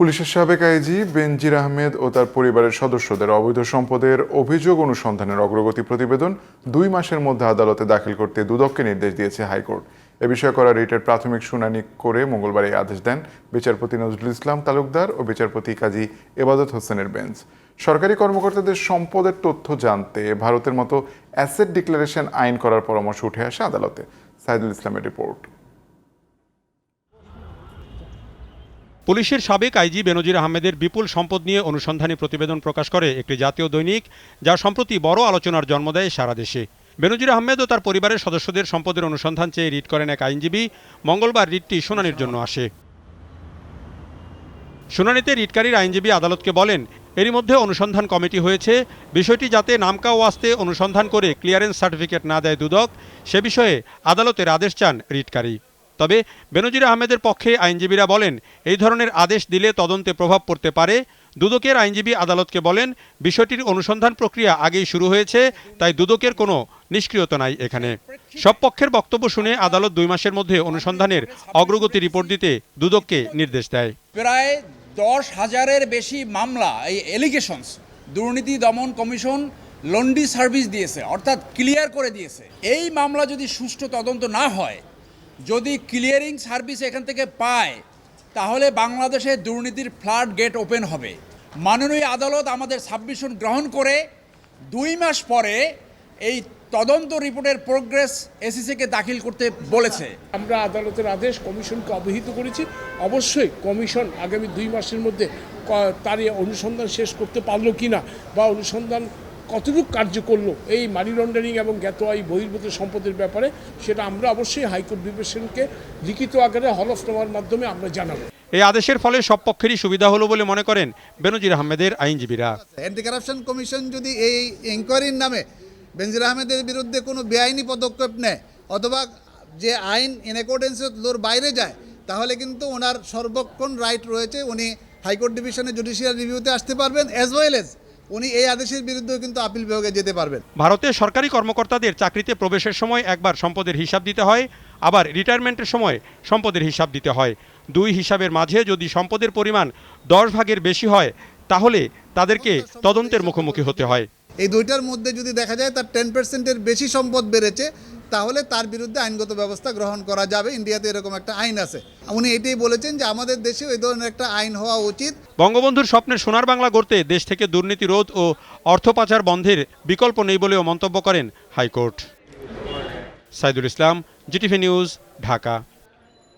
পুলিশের সাবেক আইজি বেনজির আহমেদ ও তার পরিবারের সদস্যদের অবৈধ সম্পদের অভিযোগ অনুসন্ধানের অগ্রগতি প্রতিবেদন দুই মাসের মধ্যে আদালতে দাখিল করতে দুদককে নির্দেশ দিয়েছে হাইকোর্ট। এ বিষয়ে করা রিটের প্রাথমিক শুনানি করে মঙ্গলবার এই আদেশ দেন বিচারপতি নজরুল ইসলাম তালুকদার ও বিচারপতি কাজী এবাদত হোসেনের বেঞ্চ। সরকারি কর্মকর্তাদের সম্পদের তথ্য জানতে ভারতের মতো অ্যাসেট ডিক্লারেশন আইন করার পরামর্শ উঠে আসে আদালতে। সাইদুল ইসলামের রিপোর্ট। পুলিশের সাবেক আইজি বেনজির আহমেদের বিপুল সম্পদ নিয়ে অনুসন্ধানী প্রতিবেদন প্রকাশ করে একটি জাতীয় দৈনিক, যা সম্প্রতি বড় আলোচনার জন্ম দেয় সারা দেশে। বেনজির আহমেদ ও তার পরিবারের সদস্যদের সম্পদের অনুসন্ধান চেয়ে রিট করেন এক আইনজীবী। মঙ্গলবার রিটটি শুনানির জন্য আসে। শুনানিতে রিটকারীর আইনজীবী আদালতকে বলেন, এরই মধ্যে অনুসন্ধান কমিটি হয়েছে। বিষয়টি যাতে নামকা ওয়াস্তে অনুসন্ধান করে ক্লিয়ারেন্স সার্টিফিকেট না দেয় দুদক, সে বিষয়ে আদালতের আদেশ চান রিটকারী। তবে বেনজির আহমেদের পক্ষে আইনজীবীরা বলেন, এই ধরনের আদেশ দিলে তদন্তে প্রভাব পড়তে পারে। দুদকের আইনজীবী আদালতকে বলেন, বিষয়টির অনুসন্ধান প্রক্রিয়া আগেই শুরু হয়েছে, তাই দুদকের কোনো নিষ্ক্রিয়তা নাই এখানে। সব পক্ষের বক্তব্য শুনে আদালত দুই মাসের মধ্যে অনুসন্ধানের অগ্রগতি রিপোর্ট দিতে দুদককে নির্দেশ দেয়। প্রায় দশ হাজারের বেশি মামলা, এই এলিগেশনস দুর্নীতি দমন কমিশন লন্ডি সার্ভিস দিয়েছে, অর্থাৎ ক্লিয়ার করে দিয়েছে। এই মামলা যদি সুষ্ঠু তদন্ত না হয় যদি ক্লিয়ারিং সার্ভিস এখান থেকে পায়, তাহলে বাংলাদেশে দুর্নীতির ফ্লাড গেট ওপেন হবে। মাননীয় আদালত আমাদের সাবমিশন গ্রহণ করে দুই মাস পরে এই তদন্ত রিপোর্টের প্রোগ্রেস এসিসিকে দাখিল করতে বলেছে। আমরা আদালতের আদেশ কমিশনকে অবহিত করেছি। অবশ্যই কমিশন আগামী দুই মাসের মধ্যে তার অনুসন্ধান শেষ করতে পারল কি না বা অনুসন্ধান কতটুকু কার্য করল এই মানি লন্ডারিং এবং জ্ঞাত আয় বহির্ভূত সম্পদের ব্যাপারে সেটা আমরা অবশ্যই হাইকোর্ট বিবেচনকে লিখিত আকারে হলফনামার মাধ্যমে আমরা জানাব। এই আদেশের ফলে সব পক্ষেরই সুবিধা হলো বলে মনে করেন বেনজির আহমেদের আইনজীবীরা। অ্যান্টি কারাপশন কমিশন যদি এই ইনকোয়ারির নামে বেনজির আহমেদের বিরুদ্ধে কোনো বেআইনি পদক্ষেপ নেয় অথবা যে আইন ইন অ্যাকর্ডেন্স লোর বাইরে যায় তাহলে কিন্তু ওনার সর্বক্ষণ রাইট রয়েছে উনি হাইকোর্ট ডিভিশনে জুডিশিয়াল রিভিউতে আসতে পারবেন অ্যাজ ওয়েল এজ উনি এই আদেশের বিরুদ্ধেও কিন্তু আপিল বিভাগে যেতে পারবেন। ভারতের সরকারি কর্মকর্তাদের চাকরিতে প্রবেশের সময় একবার সম্পদের হিসাব দিতে হয় আবার রিটায়ারমেন্টের সময় সম্পদের হিসাব দিতে হয়। দুই হিসাবের মাঝে যদি সম্পদের পরিমাণ দশ ভাগের বেশি হয় তাহলে তাদেরকে তদন্তের মুখোমুখি হতে হয়। এই দুইটার মধ্যে যদি দেখা যায় তার টেন পার্সেন্টের বেশি সম্পদ বেড়েছে। তাহলে তার বিরুদ্ধে আইনগত ব্যবস্থা গ্রহণ করা যাবে। ইন্ডিয়াতে এরকম একটা আইন আছে। উনি এটাই বলেছেন যে আমাদের দেশেও এই ধরনের একটা আইন হওয়া উচিত। বঙ্গবন্ধুর স্বপ্নের সোনার বাংলা গড়তে দেশ থেকে দুর্নীতি রোধ ও অর্থ পাচার বন্ধের বিকল্প নেই বলেও মন্তব্য করেন high court. Saidul Islam, GTV news, Dhaka.